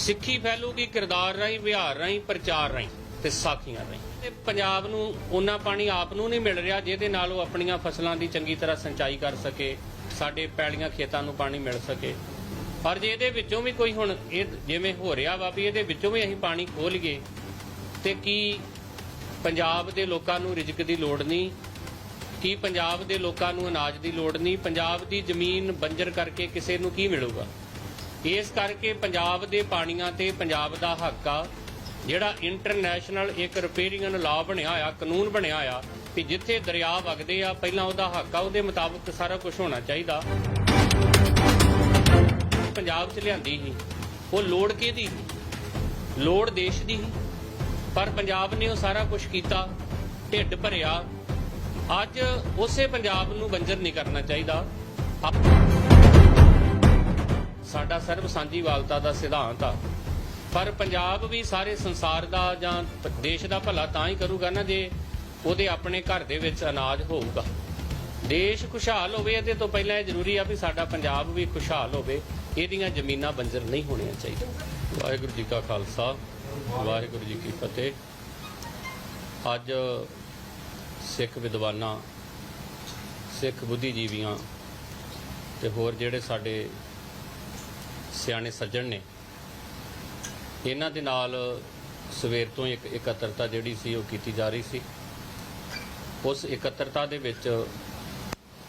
ਸਿੱਖੀ ਫੈਲੂਗੀ ਕਿਰਦਾਰ ਰਾਹੀਂ, ਵਿਹਾਰ ਰਾਹੀਂ, ਪ੍ਰਚਾਰ ਰਾਹੀਂ ਤੇ ਸਾਖੀਆਂ ਰਾਹੀਂ। ਤੇ ਪੰਜਾਬ ਨੂੰ ਉਹਨਾਂ ਪਾਣੀ ਆਪ ਨੂੰ ਨਹੀਂ ਮਿਲ ਰਿਹਾ ਜਿਹਦੇ ਨਾਲ ਉਹ ਆਪਣੀਆਂ ਫਸਲਾਂ ਦੀ ਚੰਗੀ ਤਰ੍ਹਾਂ ਸਿੰਚਾਈ ਕਰ ਸਕੇ, ਸਾਡੇ ਪੈਲੀਆਂ ਖੇਤਾਂ ਨੂੰ ਪਾਣੀ ਮਿਲ ਸਕੇ। ਪਰ ਜੇ ਇਹਦੇ ਵਿੱਚੋਂ ਵੀ ਕੋਈ ਹੁਣ ਇਹ ਜਿਵੇਂ ਹੋ ਰਿਹਾ ਵਾ ਵੀ ਇਹਦੇ ਵਿੱਚੋਂ ਵੀ ਅਸੀਂ ਪਾਣੀ ਖੋਹ ਲਈਏ, ਤੇ ਕੀ ਪੰਜਾਬ ਦੇ ਲੋਕਾਂ ਨੂੰ ਰਿਜ਼ਕ ਦੀ ਲੋੜ ਨਹੀਂ? ਕੀ ਪੰਜਾਬ ਦੇ ਲੋਕਾਂ ਨੂੰ ਅਨਾਜ ਦੀ ਲੋੜ ਨਹੀਂ? ਪੰਜਾਬ ਦੀ ਜ਼ਮੀਨ ਬੰਜਰ ਕਰਕੇ ਕਿਸੇ ਨੂੰ ਕੀ ਮਿਲੂਗਾ? ਇਸ ਕਰਕੇ ਪੰਜਾਬ ਦੇ ਪਾਣੀਆਂ ਤੇ ਪੰਜਾਬ ਦਾ ਹੱਕ ਆ, ਜਿਹੜਾ ਇੰਟਰਨੈਸ਼ਨਲ ਇੱਕ ਰਿਪੇਅਰਿੰਗ ਲਾਅ ਬਣਿਆ ਹੋਇਆ ਕਾਨੂੰਨ ਬਣਿਆ ਹੋਇਆ ਕਿ ਜਿੱਥੇ ਦਰਿਆ ਵਗਦੇ ਆ, ਪਹਿਲਾਂ ਉਹਦਾ ਹੱਕ ਆ, ਉਹਦੇ ਮੁਤਾਬਕ ਸਾਰਾ ਕੁਝ ਹੋਣਾ ਚਾਹੀਦਾ। ਪੰਜਾਬ 'ਚ ਲਿਆਂਦੀ ਸੀ, ਉਹ ਲੋੜ ਕਿਹਦੀ ਸੀ? ਲੋੜ ਦੇਸ਼ ਦੀ ਸੀ, ਪਰ ਪੰਜਾਬ ਨੇ ਉਹ ਸਾਰਾ ਕੁਝ ਕੀਤਾ, ਢਿੱਡ ਭਰਿਆ। ਅੱਜ ਉਸੇ ਪੰਜਾਬ ਨੂੰ ਬੰਜਰ ਨਹੀਂ ਕਰਨਾ ਚਾਹੀਦਾ। ਸਾਡਾ ਸਰਬ ਸਾਂਝੀ ਵਾਲਤਾ ਦਾ ਸਿਧਾਂਤ ਆ। ਪਰ ਪੰਜਾਬ ਵੀ ਸਾਰੇ ਸੰਸਾਰ ਦਾ ਜਾਂ ਦੇਸ਼ ਦਾ ਭਲਾ ਤਾਂ ਹੀ ਕਰੂਗਾ ਨਾ ਜੇ ਉਹਦੇ ਆਪਣੇ ਘਰ ਦੇ ਵਿੱਚ ਅਨਾਜ ਹੋਊਗਾ। ਦੇਸ਼ ਖੁਸ਼ਹਾਲ ਹੋਵੇ, ਇਹਦੇ ਤੋਂ ਪਹਿਲਾਂ ਇਹ ਜ਼ਰੂਰੀ ਆ ਵੀ ਸਾਡਾ ਪੰਜਾਬ ਵੀ ਖੁਸ਼ਹਾਲ ਹੋਵੇ। ਇਹਦੀਆਂ ਜ਼ਮੀਨਾਂ ਬੰਜਰ ਨਹੀਂ ਹੋਣੀਆਂ ਚਾਹੀਦੀਆਂ। ਵਾਹਿਗੁਰੂ ਜੀ ਕਾ ਖਾਲਸਾ, ਵਾਹਿਗੁਰੂ ਜੀ ਕੀ ਫਤਿਹ। ਅੱਜ ਸਿੱਖ ਵਿਦਵਾਨਾਂ, ਸਿੱਖ ਬੁੱਧੀਜੀਵੀਆਂ ਤੇ ਹੋਰ ਜਿਹੜੇ ਸਾਡੇ ਸਿਆਣੇ ਸੱਜਣ ਨੇ, ਇਹਨਾਂ ਦੇ ਨਾਲ ਸਵੇਰ ਤੋਂ ਇੱਕ ਇਕੱਤਰਤਾ ਜਿਹੜੀ ਸੀ ਉਹ ਕੀਤੀ ਜਾ ਰਹੀ ਸੀ। ਉਸ ਇਕੱਤਰਤਾ ਦੇ ਵਿੱਚ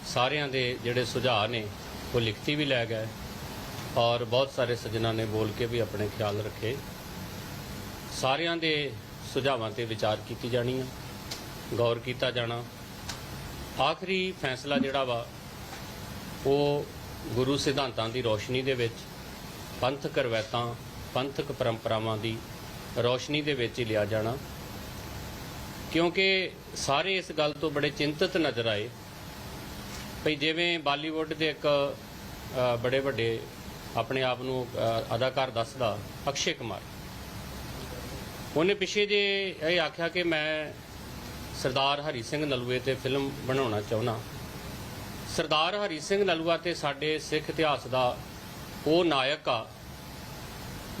ਸਾਰਿਆਂ ਦੇ ਜਿਹੜੇ ਸੁਝਾਅ ਨੇ, ਉਹ ਲਿਖਤੀ ਵੀ ਲੈ ਗਏ ਔਰ ਬਹੁਤ ਸਾਰੇ ਸੱਜਣਾ ਨੇ ਬੋਲ ਕੇ ਵੀ ਆਪਣੇ ਖਿਆਲ ਰੱਖੇ। ਸਾਰਿਆਂ ਦੇ ਸੁਝਾਵਾਂ ਤੇ ਵਿਚਾਰ ਕੀਤੀ ਜਾਣੀ ਆ, ਗੌਰ ਕੀਤਾ ਜਾਣਾ। ਆਖਰੀ ਫੈਸਲਾ ਜਿਹੜਾ ਵਾ, ਉਹ ਗੁਰੂ ਸਿਧਾਂਤਾਂ ਦੀ ਰੋਸ਼ਨੀ ਦੇ ਵਿੱਚ ਪੰਥਕ ਰਵਾਇਤਾਂ, ਪੰਥਕ ਪਰੰਪਰਾਵਾਂ ਦੀ ਰੋਸ਼ਨੀ ਦੇ ਵਿੱਚ ਹੀ ਲਿਆ ਜਾਣਾ। ਕਿਉਂਕਿ ਸਾਰੇ ਇਸ ਗੱਲ ਤੋਂ ਬੜੇ ਚਿੰਤਤ ਨਜ਼ਰ ਆਏ ਭਈ ਜਿਵੇਂ ਬਾਲੀਵੁੱਡ ਦੇ ਇੱਕ ਬੜੇ ਵੱਡੇ ਆਪਣੇ ਆਪ ਨੂੰ ਅਦਾਕਾਰ ਦੱਸਦਾ, ਅਕਸ਼ੇ ਕੁਮਾਰ। ਉਹਨੇ ਪਿੱਛੇ ਜੇ ਇਹ ਆਖਿਆ ਕਿ ਮੈਂ ਸਰਦਾਰ ਹਰੀ ਸਿੰਘ ਨਲੂਏ ਤੇ ਫਿਲਮ ਬਣਾਉਣਾ ਚਾਹੁੰਦਾ। ਸਰਦਾਰ ਹਰੀ ਸਿੰਘ ਨਲੂਆ ਤੇ ਸਾਡੇ ਸਿੱਖ ਇਤਿਹਾਸ ਦਾ ਉਹ ਨਾਇਕ ਆ,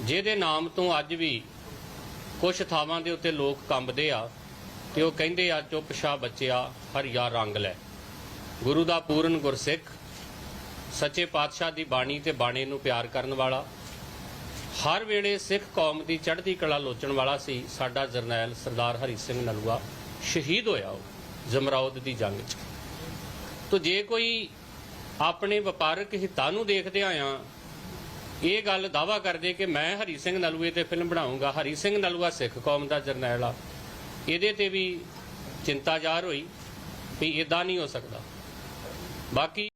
ਜਿਹਦੇ ਨਾਮ ਤੋਂ ਅੱਜ ਵੀ ਕੁਝ ਥਾਵਾਂ ਦੇ ਉੱਤੇ ਲੋਕ ਕੰਬਦੇ ਆ ਤੇ ਉਹ ਕਹਿੰਦੇ ਆ, ਚੁੱਪ ਸ਼ਾ ਬੱਚਿਆ, ਹਰੀਆ ਰੰਗ ਲੈ। ਗੁਰੂ ਦਾ ਪੂਰਨ ਗੁਰਸਿੱਖ, ਸੱਚੇ ਪਾਤਸ਼ਾਹ ਦੀ ਬਾਣੀ ਤੇ ਬਾਣੇ ਨੂੰ ਪਿਆਰ ਕਰਨ ਵਾਲਾ, ਹਰ ਵੇਲੇ ਸਿੱਖ ਕੌਮ ਦੀ ਚੜ੍ਹਦੀ ਕਲਾ ਲੋਚਣ ਵਾਲਾ ਸੀ, ਸਾਡਾ ਜਰਨੈਲ ਸਰਦਾਰ ਹਰੀ ਸਿੰਘ ਨਲੂਆ ਸ਼ਹੀਦ ਹੋਇਆ ਉਹ ਜਮਰੌਦ ਦੀ ਜੰਗ 'ਚ। ਤੋ ਜੇ ਕੋਈ ਆਪਣੇ ਵਪਾਰਕ ਹਿੱਤਾਂ ਨੂੰ ਦੇਖਦੇ ਆਇਆ ਇਹ ਗੱਲ ਦਾਵਾ ਕਰਦੇ ਕਿ ਮੈਂ ਹਰੀ ਸਿੰਘ ਨਲੂਏ ਤੇ ਫਿਲਮ ਬਣਾਉਂਗਾ। ਹਰੀ ਸਿੰਘ ਨਲੂਆ ਸਿੱਖ ਕੌਮ ਦਾ ਜਰਨੈਲ ਆ। ਇਹਦੇ ਤੇ ਵੀ ਚਿੰਤਾ ਜ਼ਾਹਰ ਹੋਈ ਵੀ ਇਦਾਂ ਨਹੀਂ ਹੋ ਸਕਦਾ। ਬਾਕੀ